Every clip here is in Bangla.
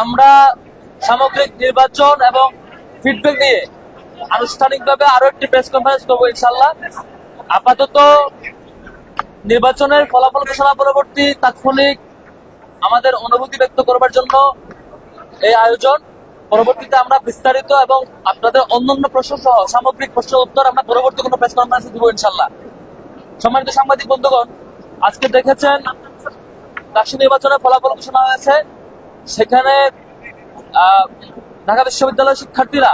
আমরা সামগ্রিক নির্বাচন এবং ফিডব্যাক নিয়ে আনুষ্ঠানিকভাবে আরও একটি প্রেস কনফারেন্স করব ইনশাল্লাহ আপাতত নির্বাচনের ফলাফল ঘোষণা পরবর্তী তাৎক্ষণিক আমাদের অনুভূতি ব্যক্ত করবার জন্য এই আয়োজন। পরবর্তীতে আমরা বিস্তারিত এবং আপনাদের অন্যান্য প্রশ্ন সহ সামগ্রিক প্রশ্ন উত্তর আমরা পরবর্তী কোনো প্রেস কনফারেন্সে দিব ইনশাল্লাহ সম্মানিত সাংবাদিক বন্ধুগণ, আজকে দেখেছেন রাষ্ট্র নির্বাচনের ফলাফল ঘোষণা হয়েছে। সেখানে ঢাকা বিশ্ববিদ্যালয়ের শিক্ষার্থীরা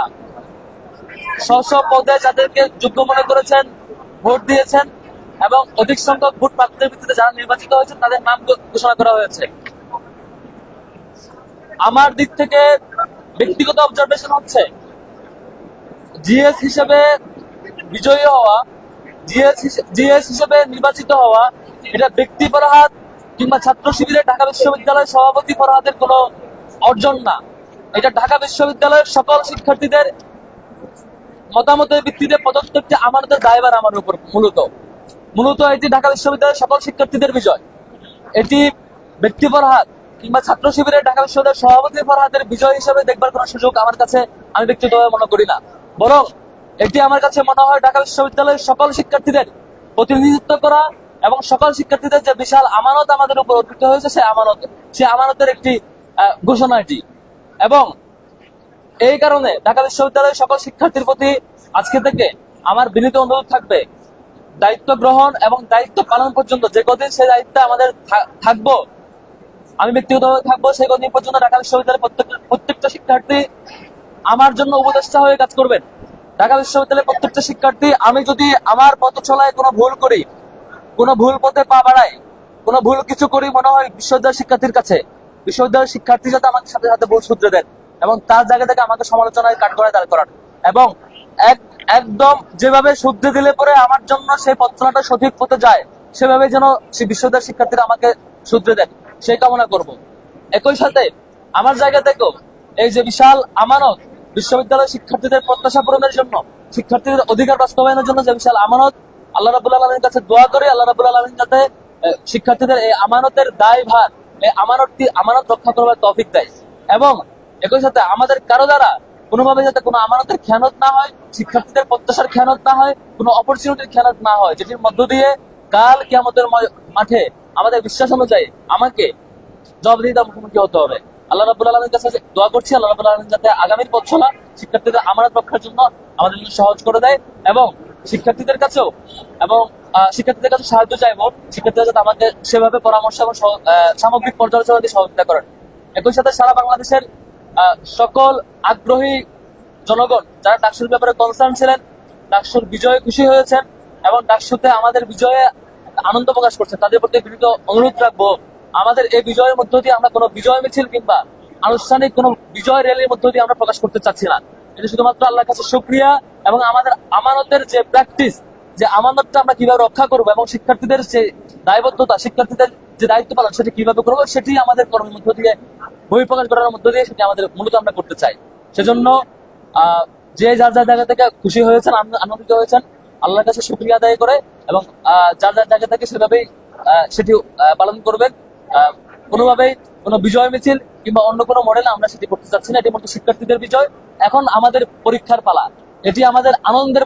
স্ব পদে যাদেরকে যোগ্য মনে করেছেন, ভোট দিয়েছেন এবং অধিক সংখ্যক ভোট প্রাপ্তির ভিত্তিতে যারা নির্বাচিত হয়েছেন, তাদের নাম ঘোষণা করা হয়েছে। আমার দিক থেকে ব্যক্তিগত অবজারভেশন হচ্ছে, জিএস হিসেবে বিজয়ী হওয়া, জিএস জিএস হিসেবে নির্বাচিত হওয়া, এটা ব্যক্তি ফরহাদ কিংবা ছাত্র শিবিরের ঢাকা বিশ্ববিদ্যালয়ের সভাপতি ফরহাদের কোনো অর্জন না। এটা ঢাকা বিশ্ববিদ্যালয়ের সকল শিক্ষার্থীদের মতামতের ভিত্তিতে একটি আমাদের দায়ভার আমার উপর মূলত। মূলত এটি ঢাকা বিশ্ববিদ্যালয়ের সকল শিক্ষার্থীদের বিজয়। এটি ব্যক্তি ফরহাদ কিংবা ছাত্র শিবিরের ঢাকা বিশ্ববিদ্যালয়ের সভাপতি ফরহাদের বিজয় হিসেবে দেখবার কোনো সুযোগ আমার কাছে আমি ব্যক্তিগতভাবে মনে করি না। বরং এটি আমার কাছে মনে হয় ঢাকা বিশ্ববিদ্যালয়ের সকল শিক্ষার্থীদের প্রতিনিধিত্ব করা এবং সকল শিক্ষার্থীদের যে বিশাল আমানত আমাদের উপর অর্পিত হয়েছে, সেই আমানত সেই আমানতের একটি ঘোষণা এটি। এবং এই কারণে ঢাকা বিশ্ববিদ্যালয়ের সকল শিক্ষার্থীর প্রতি আজকে থেকে আমার বিনীত অনুরোধ থাকবে, দায়িত্ব গ্রহণ এবং দায়িত্ব পালন পর্যন্ত যে কদিন সেই দায়িত্বে আমাদের থাকব, আমি ব্যক্তিগতভাবে থাকব, সেই কদিন পর্যন্ত ঢাকা বিশ্ববিদ্যালয়ের প্রত্যেকটা শিক্ষার্থী আমার জন্য উপদেষ্টা হয়ে কাজ করবেন। ঢাকা বিশ্ববিদ্যালয়ের প্রত্যেকটা শিক্ষার্থী, আমি যদি আমার পথ চলায় কোনো ভুল করি কোনো ভুল পথে পা বাড়াই কোনো ভুল কিছু করি মনে হয় বিশ্ববিদ্যালয় শিক্ষার্থীর কাছে, বিশ্ববিদ্যালয়ের শিক্ষার্থী যাতে আমাকে সাথে সাথে ভুল শুধরে দেন এবং তার জায়গা থেকে আমাকে সমালোচনায় কাঠ করে দাঁড় করান। এবং এক, একদম যেভাবে শুদ্ধে দিলে পরে আমার জন্য সেই পথচলাটা সঠিক পথে যায়, সেভাবে যেন সেই বিশ্ববিদ্যালয়ের শিক্ষার্থীরা আমাকে শুধরে দেন, সেই কামনা করব। একই সাথে আমার জায়গা থেকেও এই যে বিশাল আমানত বিশ্ববিদ্যালয়ের শিক্ষার্থীদের প্রত্যাশা পূরণের জন্য, শিক্ষার্থীদের অধিকার বাস্তবায়নের জন্য যে বিশাল আমানত আল্লাহ রাবুল আলমীর কাছে দোয়া করি, আল্লাহ রাবুল আলমীর যাতে শিক্ষার্থীদের এই আমানতের দায় ভার এই আমানতটি, আমানত রক্ষা করবার তৌফিক দেয়। এবং একই সাথে আমাদের কারও দ্বারা কোনোভাবে যাতে কোনো আমানতের খেয়ানত না হয়, শিক্ষার্থীদের প্রত্যাশার খেয়ানত না হয়, কোনো অপরচুনিটির খেয়ানত না হয়, যেটির মধ্য দিয়ে কাল কিয়ামতের ম- মাঠে আমাদের বিশ্বাস অনুযায়ী আমাকে জবাবদিহিতার মুখোমুখি হতে হবে। আল্লাহ রাবুল আলমীর কাছে দোয়া করছি, আল্লাহ রাবুল আলমী যাতে আগামীর পথ শিক্ষার্থীদের আমানত রক্ষার জন্য আমাদের সহজ করে দেয় এবং শিক্ষার্থীদের কাছেও এবং শিক্ষার্থীদের কাছে সাহায্য চাইব শিক্ষার্থীরা যাতে আমাকে সেভাবে পরামর্শ এবং সামগ্রিক পর্যালোচনা দিয়ে সহযোগিতা করেন। একই সাথে সারা বাংলাদেশের সকল আগ্রহী জনগণ যারা ডাকসুর ব্যাপারে কনসার্ন ছিলেন, ডাকসুর বিজয়ে খুশি হয়েছেন এবং ডাকসুতে আমাদের বিজয়ে আনন্দ প্রকাশ করছেন, তাদের প্রতি বিনীত অনুরোধ রাখব, আমাদের এই বিজয়ের মধ্য দিয়ে আমরা কোনো বিজয় মিছিল কিংবা আনুষ্ঠানিক কোনো বিজয় র্যালির মধ্য দিয়ে আমরা প্রকাশ করতে চাচ্ছি না। এটা শুধুমাত্র আল্লাহর কাছে শুক্রিয়া এবং আমাদের আমানতের যে প্র্যাকটিস যে আমানতটা আমরা কীভাবে রক্ষা করব এবং শিক্ষার্থীদের যে দায়বদ্ধতা, শিক্ষার্থীদের যে দায়িত্ব পালন, সেটি কীভাবে করব, সেটি আমাদের কর্মের মধ্য দিয়ে বহিঃপ্রকাশ করার মধ্য দিয়ে সেটি আমাদের মূলত আমরা করতে চাই। সেজন্য যে যার যার জায়গা থেকে খুশি হয়েছেন আনন্দিত হয়েছেন, আল্লাহর কাছে শুক্রিয়া আদায় করে এবং যার যার জায়গা থেকে সেভাবেই সেটি পালন করবেন। কোনোভাবেই কোনো বিজয় মিছিল কিংবা অন্য কোনো মডেলে আমরা সেটি করতে চাচ্ছি না। এটি মতো শিক্ষার্থীদের বিজয়। এখন আমাদের পরীক্ষার পালা। এটি আমাদের আনন্দের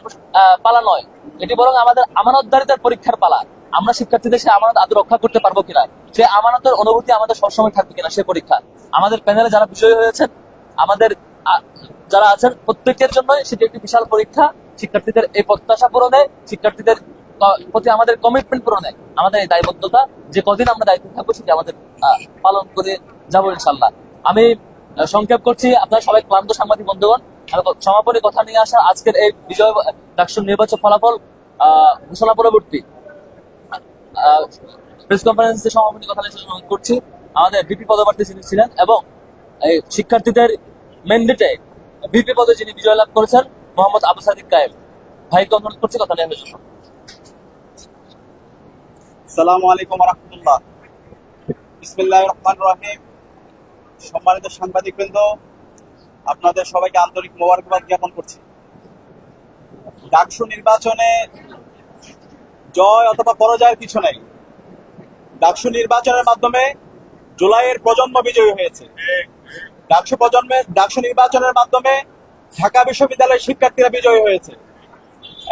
পালা নয়। এটি বরং আমাদের আমানতদারিতার পরীক্ষার পালা। আমরা শিক্ষার্থীদের সে আমানত আদৌ রক্ষা করতে পারব কিনা? সে আমানতের অনুভূতি আমাদের সবসময় থাকবে কিনা সে পরীক্ষা। আমাদের প্যানেলে যারা বিজয়ী হয়েছেন, আমাদের যারা আছেন, প্রত্যেকের জন্য সেটি একটি বিশাল পরীক্ষা। শিক্ষার্থীদের এই প্রত্যাশা পূরণে, শিক্ষার্থীদের প্রতি আমাদের কমিটমেন্ট পূরণে। আমাদের এই দায়বদ্ধতা, যে কদিন আমরা দায়িত্ব থাকব সেটি আমাদের পালন করে যাব ইনশাল্লাহ। আমি সংক্ষেপ করছি, আপনারা সবাই ক্লান্ত সাংবাদিক, বন্ধুগণ। সমাপনী কথা নিয়ে আসা আজকের এই বিজয় ডাকসুর নির্বাচন ফলাফল ঘোষণা পরবর্তী। প্রেস কনফারেন্সে সমাপনী কথা নিয়ে করছি। আমাদের বিপি পদপ্রার্থী যিনি ছিলেন এবং এই শিক্ষার্থীদের ম্যান্ডেটে বিপি পদে যিনি বিজয় লাভ করেছেন, মোহাম্মদ আবু সাদিক কায়েম। ভাইকে অনুরোধ করছি, কথা নিয়ে জন্য আসসালামু আলাইকুম রহমতুল্লাহ। বিসমিল্লাহ রহমান রহিম। সম্মানিত সাংবাদিকবৃন্দ, আপনাদের সবাইকে আন্তরিক মোবারকবাদ জ্ঞাপন করছি। ডাকসু নির্বাচনে জয় অথবা পরাজয়ের কিছু নেই। ডাকসু নির্বাচনের মাধ্যমে জুলাইয়ের প্রজন্ম বিজয়ী হয়েছে। ডাকসু প্রজন্মের ডাকসু নির্বাচনের মাধ্যমে ঢাকা বিশ্ববিদ্যালয়ের শিক্ষার্থীরা বিজয়ী হয়েছে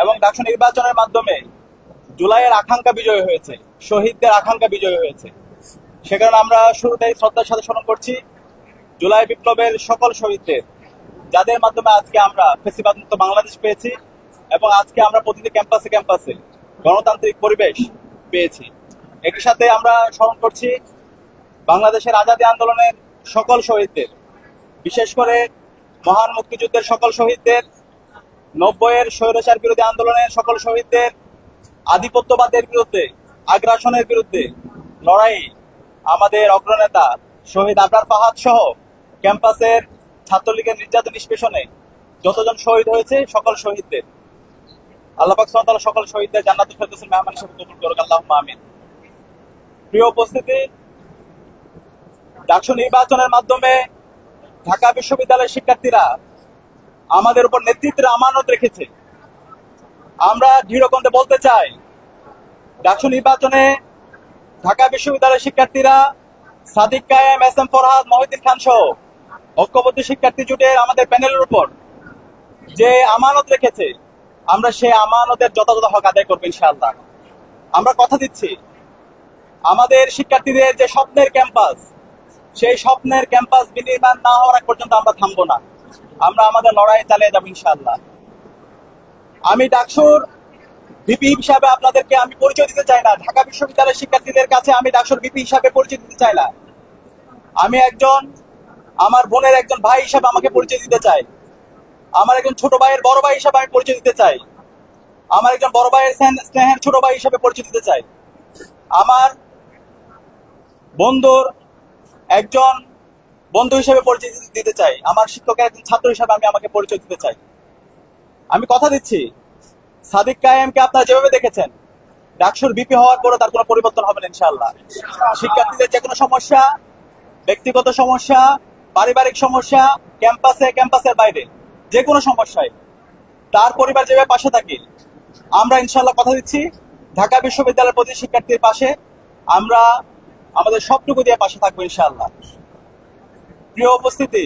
এবং ডাকসু নির্বাচনের মাধ্যমে জুলাইয়ের আকাঙ্ক্ষা বিজয়ী হয়েছে, শহীদদের আকাঙ্ক্ষা বিজয়ী হয়েছে। সে কারণে আমরা শুরুতেই শ্রদ্ধার সাথে স্মরণ করছি জুলাই বিপ্লবের সকল শহীদদের, যাদের মাধ্যমে আজকে আমরা ফেসিবাদ মুক্ত বাংলাদেশ পেয়েছি এবং আজকে আমরা প্রতিটি ক্যাম্পাসে ক্যাম্পাসে গণতান্ত্রিক পরিবেশ পেয়েছি। একই সাথে আমরা স্মরণ করছি বাংলাদেশের আজাদী আন্দোলনের সকল শহীদদের, বিশেষ করে মহান মুক্তিযুদ্ধের সকল শহীদদের, নব্বইয়ের স্বৈরাচার বিরোধী আন্দোলনের সকল শহীদদের, আধিপত্যবাদের বিরুদ্ধে, আগ্রাসনের বিরুদ্ধে লড়াই আমাদের অগ্রনেতা শহীদ আবরার ফাহাদ সহ ক্যাম্পাসের ছাত্রলীগের নির্যাতন নিষ্পেষণে যতজন শহীদ হয়েছে, সকল শহীদদের। আল্লাহ ওয়া তাআলা সকল শহীদদের জান্নাতুল ফেরদৌসের মেহমান হিসেবে কবুল করুক, আল্লাহুম্মা আমিন। প্রিয় উপস্থিতি, ডাকসু নির্বাচনের মাধ্যমে ঢাকা বিশ্ববিদ্যালয়ের শিক্ষার্থীরা আমাদের উপর নেতৃত্বের আমানত রেখেছে। আমরা দৃঢ়কণ্ঠে বলতে চাই, ডাকসু নির্বাচনে ঢাকা বিশ্ববিদ্যালয়ের শিক্ষার্থীরা সাদিক কায়েম, এস এম ফরহাদ, মহিউদ্দিন খান সহ ঐক্যবদ্ধ শিক্ষার্থী জুটের আমাদের প্যানেলের উপর যে আমানত রেখেছে, আমরা সেই আমানতের যথাযথ হক আদায় করব ইনশাআল্লাহ। আমরা কথা দিচ্ছি, আমাদের শিক্ষার্থীদের যে স্বপ্নের ক্যাম্পাস, সেই স্বপ্নের ক্যাম্পাস বিনির্মাণ না হওয়ার আগ পর্যন্ত আমরা থামবো না। আমরা আমাদের লড়াই চালিয়ে যাব ইনশাআল্লাহ। আমি ডাকসুর ভিপি হিসাবে আপনাদেরকে আমি পরিচয় দিতে চাই না। ঢাকা বিশ্ববিদ্যালয়ের শিক্ষার্থীদের কাছে আমি ডাকসুর ভিপি হিসাবে পরিচয় দিতে চাই না। আমি একজন আমার বোনের একজন ভাই হিসাবে আমাকে পরিচয় দিতে চাই আমার একজন ছোট ভাইয়ের বড় ভাই হিসাবে আমি পরিচয় দিতে চাই। আমার একজন বড় ভাইয়ের স্নেহ- স্নেহের ছোট ভাই হিসাবে পরিচয় দিতে চাই। আমার বন্ধুর একজন বন্ধু হিসেবে পরিচয় দিতে চাই। আমার শিক্ষকের একজন ছাত্র হিসাবে আমি আমাকে পরিচয় দিতে চাই। আমি কথা দিচ্ছি। সাদিক কায়েমকে আপনারা যেভাবে দেখেছেন, ডাকসুর বিপি হওয়ার পরে তার কোনো পরিবর্তন হবে না, ইনশাআল্লাহ। শিক্ষার্থীদের যে কোনো সমস্যা, ব্যক্তিগত সমস্যা পারিবারিক সমস্যা, ক্যাম্পাসে, ক্যাম্পাসের বাইরে, যে কোনো সমস্যায়। তার পরিবার যেভাবে পাশে থাকি, আমরা ইনশাল্লাহ কথা দিচ্ছি। ঢাকা বিশ্ববিদ্যালয়ের প্রতি শিক্ষার্থীর পাশে। আমরা আমাদের সবটুকু দিয়ে পাশে থাকব ইনশাল্লাহ প্রিয় উপস্থিতি